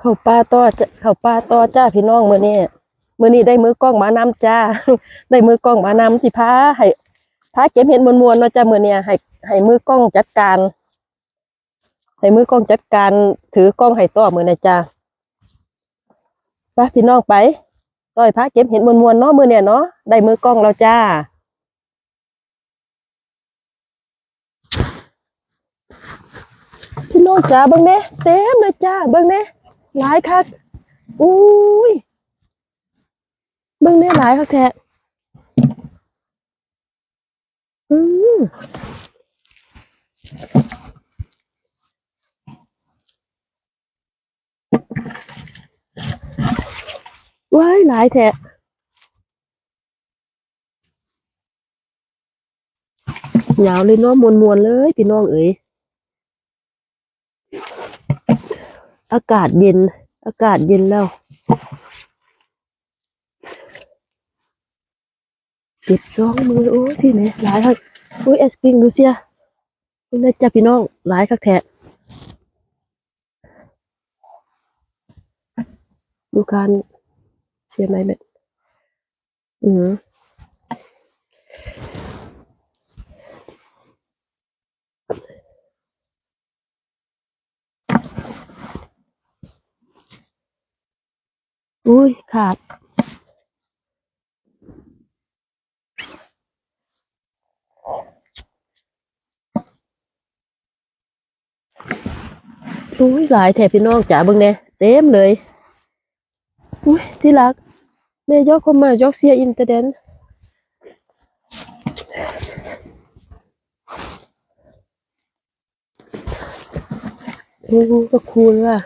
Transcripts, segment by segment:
เข้าป่าต่อจ้ะเข้าป่าต่อจ้าพี่น้องเมื้อนี้เมื้อนี้ได้มือกล้องมานำจ้า ได้มือกล้องมานำสิพาให้พาเก็บเห็ดมวนๆเนาะจ้ามื้อเนี้ยให้ให้มือกล้องจัดการให้มือกล้องจัดการถือกล้องให้ต่อเมื้อนี้จ้าไปพี่น้องไปต่อยพาเก็บเห็ดมวนๆเนาะมื้อเนี้ยเนาะได้มือกล้องแล้วจ้าพี่น้องจ้าเบิ่งเน่เต็มเลยจ้าเบิ่งเน่ หลายคักอุ้ยเบิ่งเน่หลายคักแท้อืมว้ายหลายแท้ยาวเลยเนาะมวนๆเลยพี่น้องเอ๋ย อากาศเย็น อากาศเย็นแล้ว เก็บสองมือโอ้พี่แม่หลายคักโอ้ยเอสกิงดูเสียคุณได้จ้าพี่น้องหลายคักแท้ดูการเสียไหมเบ็ดอือ อุ้ย ขาด อุ้ย หลายแถบพี่น้องจ๋าเบิ่งแน่เต็มเลย อุ้ย ที่รักแม่ยกเข้ามายกเสียอินเตอร์เดนโอ้ก็คูลว่ะ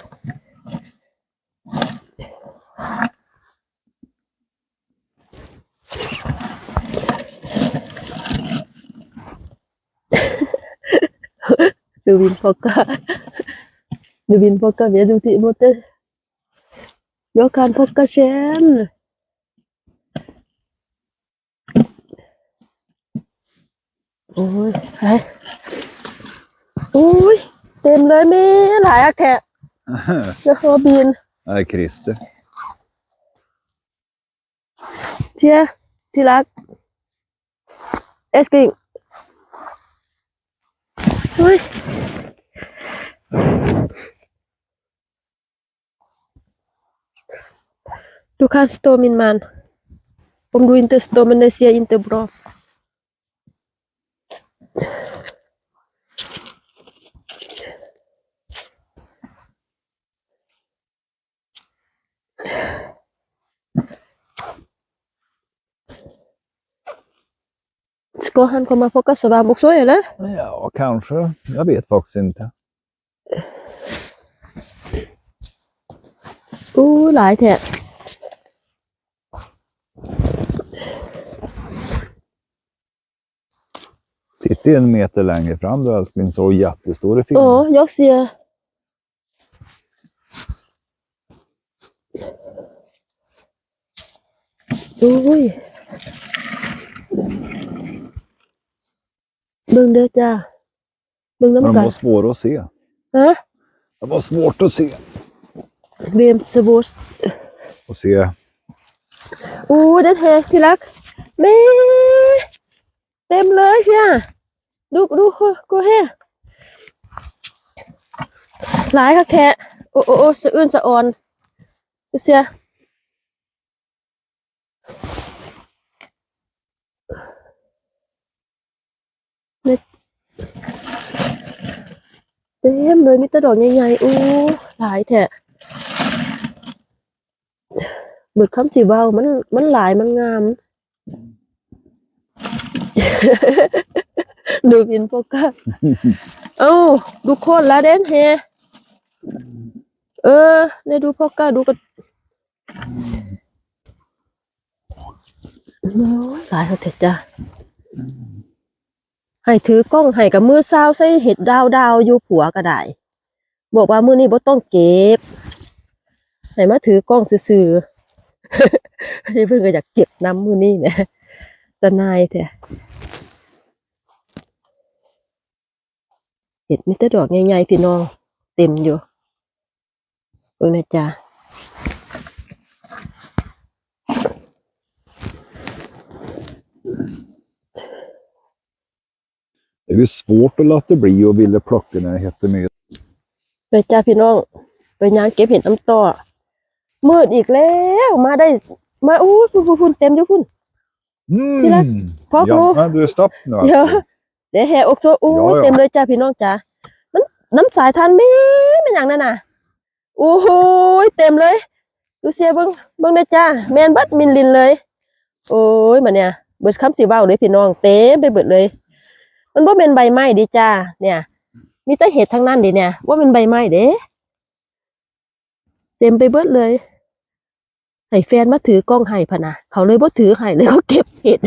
ดูวินพอกา Du vill plocka ved ute i båten. Jag kan plocka sen. โอ้ยไปโอ้ยเต็มเลยแม่หลายอะแขะจะขอบิน Nej, Christer. เชียร์ที่ Du kan stå min man. Om du inte står men det ser inte bra. Ska han komma på kassavarv också eller? Ja, kanske. Jag vet faktiskt inte. อู้ หลายแท้ Titta en meter längre fram då älskling, så jättestor är fin. โอ้ยกเสียอุ้ยเบิ่งเด้อจ้าเบิ่ง Men de น้ำกัน var svåra att se. ฮะ Det var svårt att se. เวมสบูส Och se. อู้เด็ดแฮที่รักแม่เต็มเลยเชียดูดูกูแฮหลายคักแท้โอ้โอ้โอ้สะอื้นสะออนดูเสียเต็มเลยมีแต่ดอกใหญ่ๆอู้หลายแท้ เบิดคำสีเบามัน มันหลายมันงาม ดูวินโฟกัสเอ้าดูโคนละเด่นแฮเออเนี่ยดูโฟกัสดูกันโอ้ยหลายเขาเถอะจ้ะให้ถือกล้องให้กับมือเศร้าใส่เห็ดดาวดาวอยู่ผัวก็ได้ บอกว่ามือนี้บ่ต้องเก็บ ให้มาถือกล้องซื่อๆ เพิ่นก็อยากเก็บน้ำมือนี้แหมตะนายแท้เห็ดมีแต่ดอกใหญ่ๆพี่น้อง เต็มอยู่บิ่งนะจ้า Det är ju svårt att låta bli och vilja plocka när det heter med. ไปจ้าพี่น้อง ไปย่างเก็บเห็ดน้ำต่อ มืดอีกแล้ว มาได้ มาอู้ยพุ่นพุ่นพุ่นเต็มอยู่พุ่น Mm. Plock Ja, nu. men du stopp nu. เดี๋ยวเดี๋ยวแห่อกโซอู้ Ja, ja. เต็มเลยจ้าพี่น้องจ้ามันน้ำสายทานไม่เป็นอย่างนั้นน่ะโอ้โหยเต็มเลย ดูเสียเบิ้งเบิ้งได้จ้าแมนเบัดมินลินเลย โอ้ยมันเนี่ยเบิดคำสีเบ้าเลยพี่น้องเต็มไปเบิดเลย มันว่าเป็นใบไม้ดีจ้าเนี่ย มีแต่เห็ดทั้งนั้นดิเนี่ยว่าเป็นใบไม้เด้เต็มไปเบิดเลย ให้แฟนมาถือกล้องให้พะนะเขาเลยบ่ถือให้เลยเขาเก็บเห็ด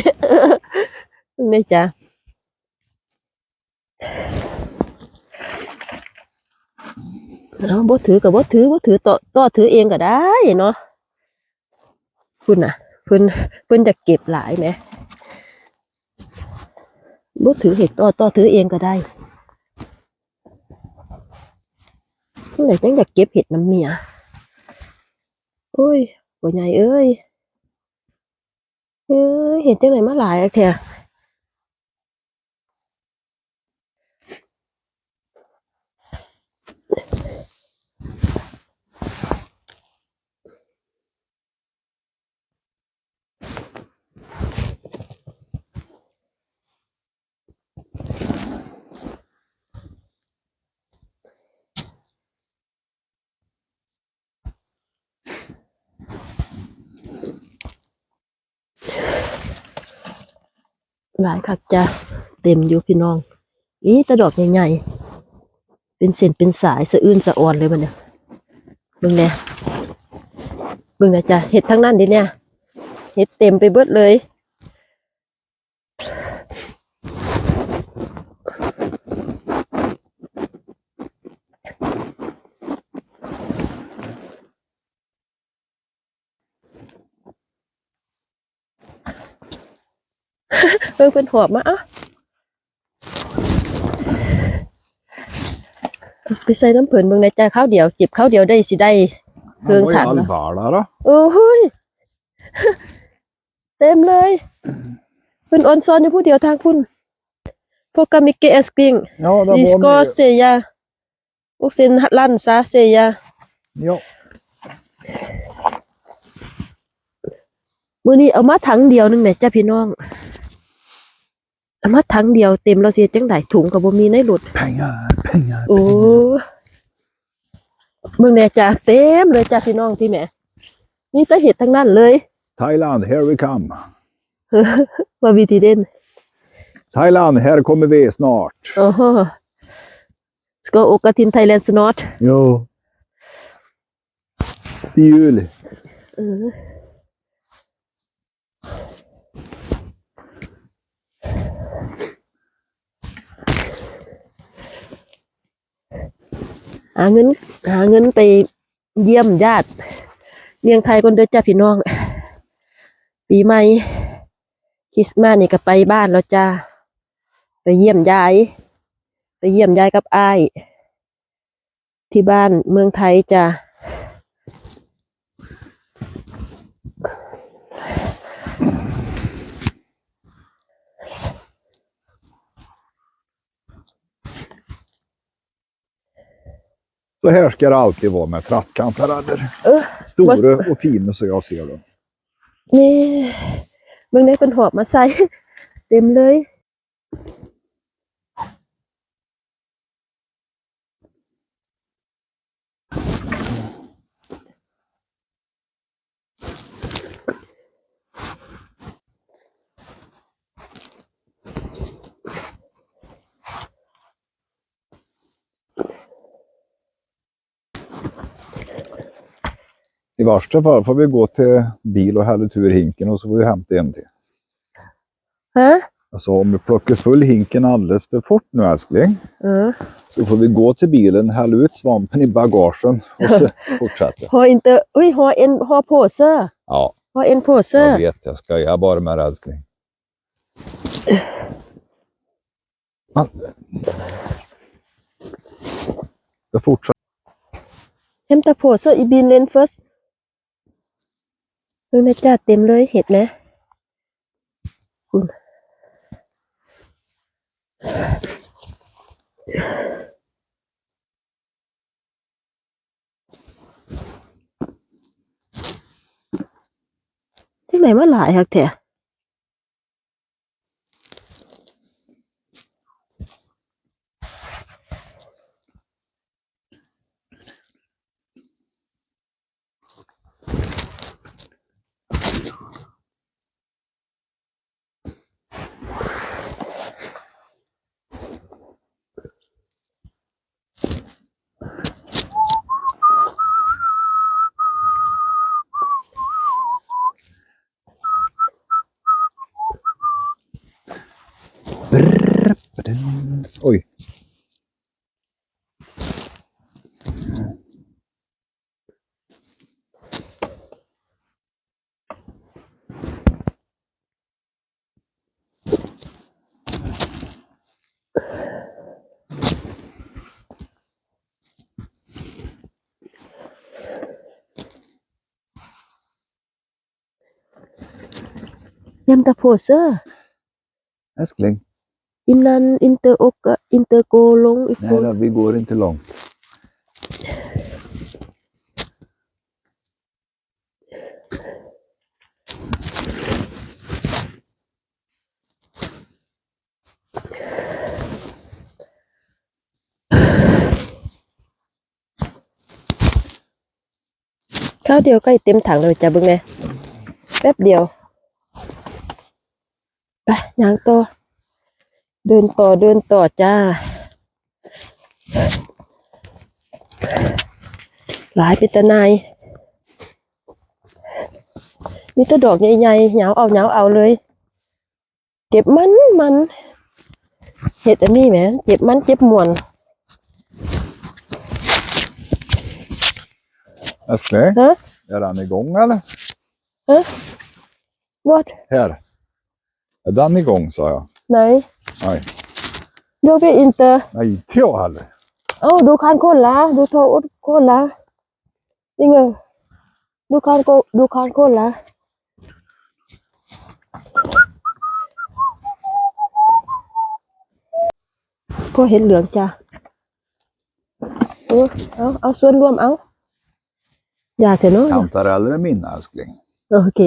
เบิ่จ้าเอาบ่ถือกับบ่ถือบ่ถือต่อต่อถือเองก็ได้เนาะคุณน่ะเพิ่นเพิ่นจะเก็บหลายไหมบ่ถือเห็ดต่อต่อถือเองก็ได้เมื่อไหร่จังอยากเก็บเห็ดน้ำเมียโอ้ย บ่ใหญ่เอ้ยเอ้ยเห็ดจังไหนมาหลายอะแท้ หลายคักจ้ะเต็มอยู่พี่น้องอีแตะดอกใหญ่ๆ เป็นเส้นเป็นสายสะอื้นสะอ่อนเลยมันเนี่ยบึงเนี่ยบึงนะจ้ะเห็ดทั้งนั้นดิเนี่ย เห็ดเต็มไปเบิดเลย เบิ่งเป็นหอบมาอะเอาไปใส่น้ำเผินเบิ่งในใจข้าวเดียวจิบข้าวเดียวได้สิได้ Han var ju Hương Thẳng då? allvarlig då. โอ้ยเต็มเลยเพิ่นออนซอนอยู่ผู้เดียวทางพุ่นพวกกามิเกเอสกิง Ja, ดิส det โก var เซียพวกเซนลันซาเซีย med. Ja. มื้อนี้เอามาถังเดียวหนึงแหม่จ้าพี่น้อง เอามาถังเดียวเต็มแล้วเสียจังไดถุงก็บ่มีในรถ Pengar, pengar, โอ้ pengar. เมืองแน่จ้าเต็มเลยจ้าพี่น้องที่แหม่นี่จะเห็ดทั้งนั้นเลย Thailand, here we come. ว่าวิธีเด่น Thailand, här kommer vi snart. อ๋อสกอโอกาทินไทยแลนด์สนอต Jo. Till jul. เออ หาเงิน หาเงินไปเยี่ยมญาติเมียงไทยคนเด้อจ้าพี่น้อง ปีใหม่คริสต์มาสนี่ก็ไปบ้านแล้วจ้าไปเยี่ยมยาย ไปเยี่ยมยายกับอ้าย ที่บ้านเมืองไทยจ้า Så här ska det alltid vara med trappkantareller. เออ Stora och fina så jag ser dem. นี่เมืองได้เป็นหอบมาใส่เต็มเลย I värsta fall får vi gå till bil och hälla ur hinken och så får vi hämta en till. ฮะ Alltså om vi plockar full hinken alldeles för fort nu älskling. เออ Så får vi gå till bilen, hälla ut svampen i bagagen och så fortsätta. ฮออินเตอร์อุ้ยฮอเอ็นฮอโพเซอร์ Ja, ฮอเอ็นโพเซอร์ jag vet. Jag skojar bara med dig älskling. Men... Det fortsätter. Hämta på så i bilen först เออนะจ้าเต็มเลยเห็ดนะคุณที่ไหนมาหลายคักแท้ Oj. Hämta på så Älskling. innan inte åka, inte gå långt Nej ifrån. då, vi går inte långt. ข้าวเดียวใกล้เต็มถังเลยจ้ะเบิ่ง ไงแป๊บเดียวไปย่างต่อเดินต่อเดินต่อจ้า หลายปิตนายมีแตัวดอกใหญ่ๆเหงาเอาเหงาเอาเลย เก็บมันมันเห็ดอันนี้แหมเจ็บมันเจ็บมวน Älskling, ฮะ är den igång eller? what Här. Är den igång sa jag. ไหน Nej, โยกไปอินเตอร์ nej inte jag heller. เอ้าดูคานโคนละดูโทอุดโคนละนี่ไงดูคานโกดูคานโคนละพอเห็นเหลืองจ้ะเออเอาเอาส่วนรวมเอาอยากเถอะเนาะ Kantareller är mina älskling. โอเ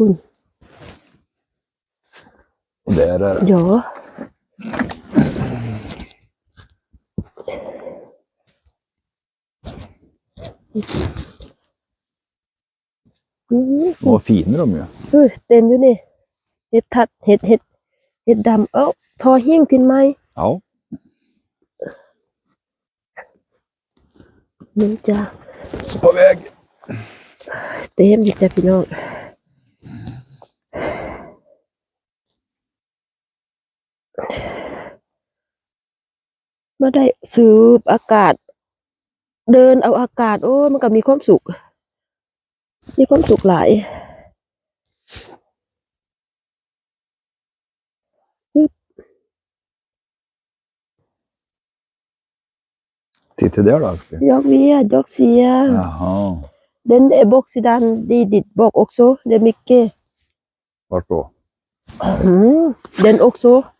Ui. Där Ja. Mm. Vad fina de är. Oj, den ju det. Ett tatt, ett, ett, ett damm. Oh, ta häng till mig. Ja. Men ja. På väg. Det är mycket fina. มาได้สูบอากาศ เดินเอาอากาศ โอ้ยมันก็มีความสุข มีความสุขหลาย Titta där då älskling. ยอกเวียยอกเสีย Jaha. Den är boxidan di dit bak också. Det är mycket. Vart då? Mm. Den också. ja, ja. Mm, ขายาว Jaha. ๆเออเพิ่นจะเก็บต่อสิเ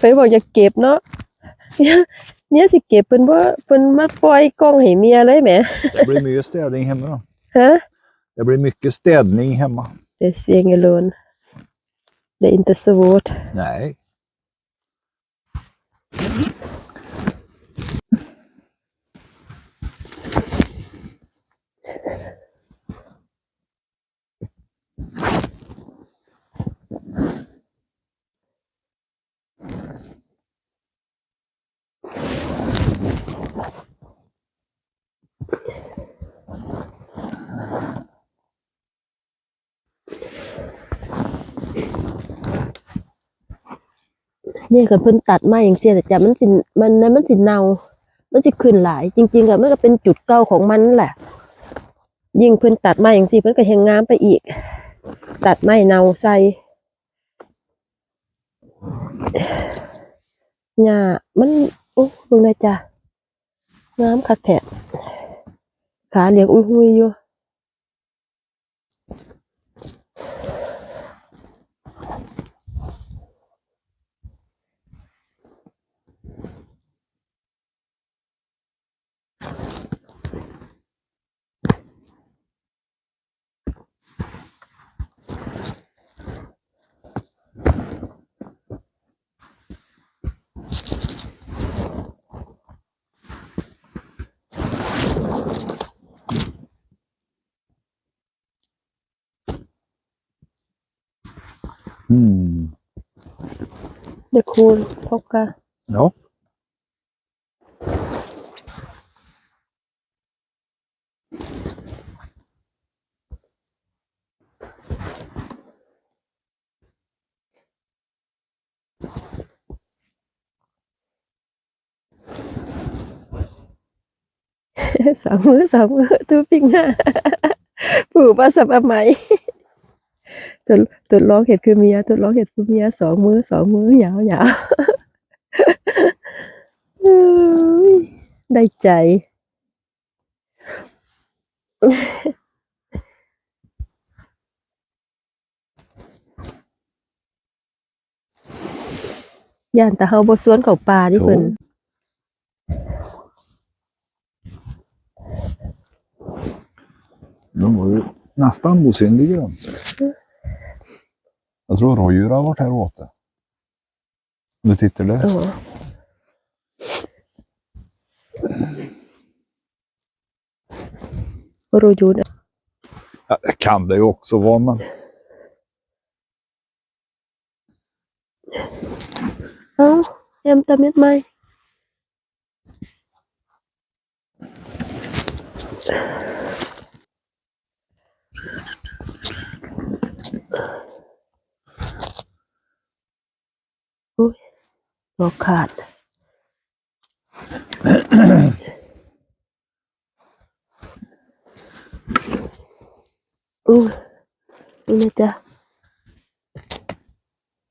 ไปบอกอย่าเก็บเนาะเนี่ยเนี่ยสิเก็บเพิ่นว่าเพิ่นมาปล่อยกล้องให้เมียเลยแหม Det blir mycket städning hemma då. ฮะ Det blir mycket städning hemma. Deswegen Lohn. Det är inte så svårt. Nej. นี่ก็เพิ่นตัดมาอย่างเสียแต่จ้ะมันสิมันนั้นมันสิเนามันสิขึ้นหลาย จริงๆอะมันก็เป็นจุดเก่าของมันแหละ ยิ่งเพิ่นตัดมาอย่างสี่เพิ่นก็เฮงงามไปอีก ตัดไม้เนาใส่หญ้ามันโอ้เบิ่งได้จ้ะงามคักแท้ขาเหลียงอุ้ยหุยอยู่ Mm. เด็กคูณพบกัน Ja. ตูปิ้งหน้าผู้ประสบอไหมัยตุดตุดร้องเห็ดคือเมียตุดร้องเห็ดคือเมียสองมือสองมือหยาวหยาวเอ้ยได้ใจ ย่านแต่เฮาบ่สวนเขาป่าที่เพิ่น De var ju nästan osynliga. Jag tror rådjur har varit här och åt det. Du tittar där? Ja. Rådjur? Ja, det kan det ju också vara, men... Ja, hämta med mig. ดอกขาดอุ้ยนี่นะจ๊ะ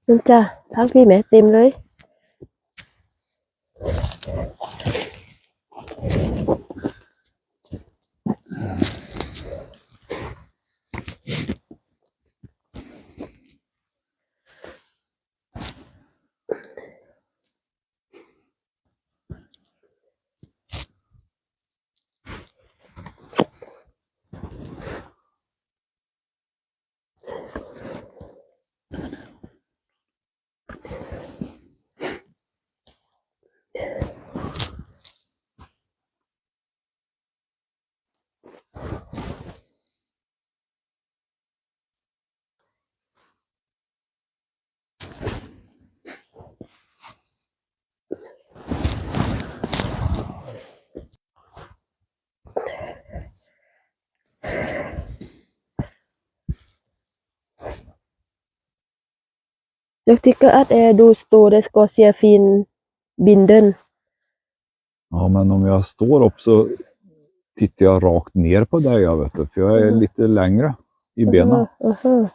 นั่นจ้ะทั้งพี่แม่เต็มเลย Jag tycker att eh, du står det ska se fin binden. Ja, men om jag står upp så tittar jag rakt ner på dig, jag vet du, för jag är Mm. lite längre i benen. Aha, aha.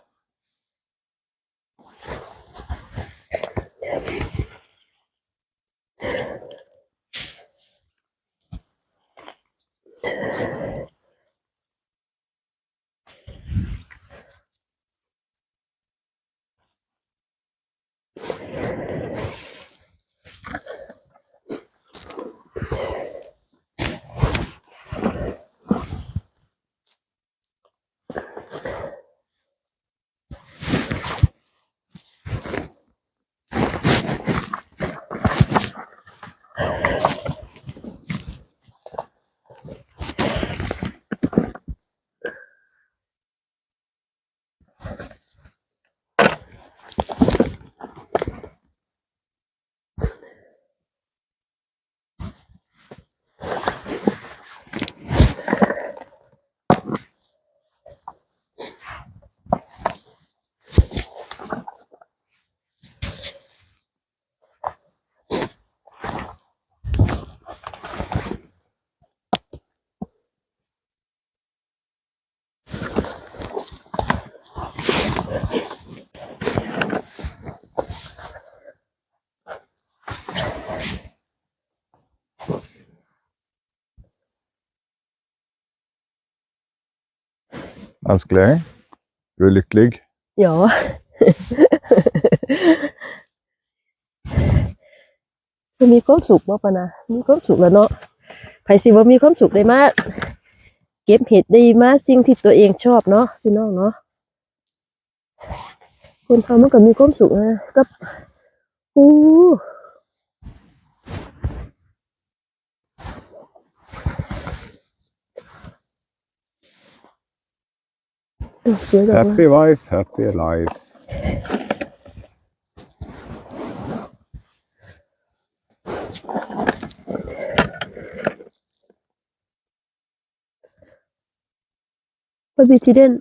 Älskling, är du lycklig? เดี๋ยวมันมีความสุขบ่ปะนะ มีความสุขแล้วเนาะไผสิว่ามีความสุขได้มาก เก็บเห็ดได้มากสิ่งที่ตัวเองชอบเนาะพี่น้องเนาะ คนทำมันก็มีความสุขนะกับอู้ดอกสวยดอกนะ Happy wife, happy life. มันมีที่เด่น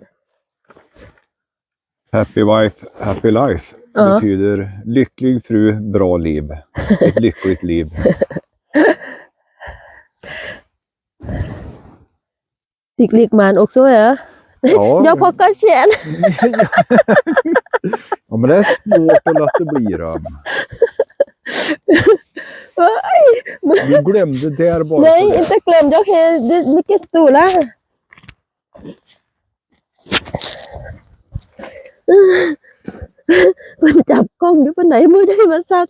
Happy wife, happy life. Ja. betyder lycklig fru, bra liv. Ett lyckligt liv. ติกลิกหมานอกสวยเหรอ Ja, เดี๋ยวพอก็เขียน ja, men det är svårt att låta bli dem. เฮ้ย Du glömde där bara. Nej, för det. inte glöm. Jag har det är mycket stora. Man จับกล้องอยู่ปานไหนมือจะให้มันซาว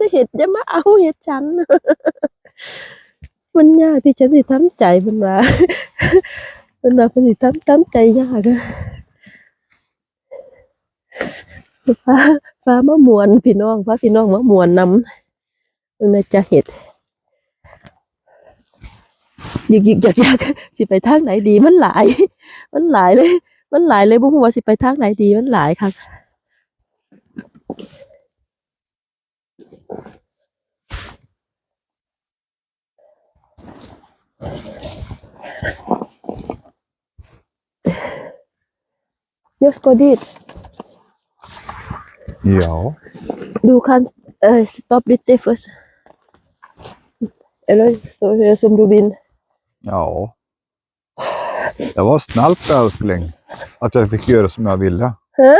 จะเห็ดจะมาเอดฉันมันยากที่ฉันสิทำใจมันว่ามันว่ามันสิทำทำใจยากอะฟ้าฟ้ามะมวนพี่น้องฟ้าพี่น้องมะมวนน้ำมันน่จะเห็ดยิกยิกยักยักสิไปทางไหนดีมันหลาย มันหลายเลย มันหลายเลยบุ้งว่าสิไปทางไหนดีมันหลายค่ะ ยสกอดิด Ja, ดูคันเอ่อ stop lite first eller så hör jag som du vill ja. Det var snällt älskling. Att jag fick göra som jag ville. Hä?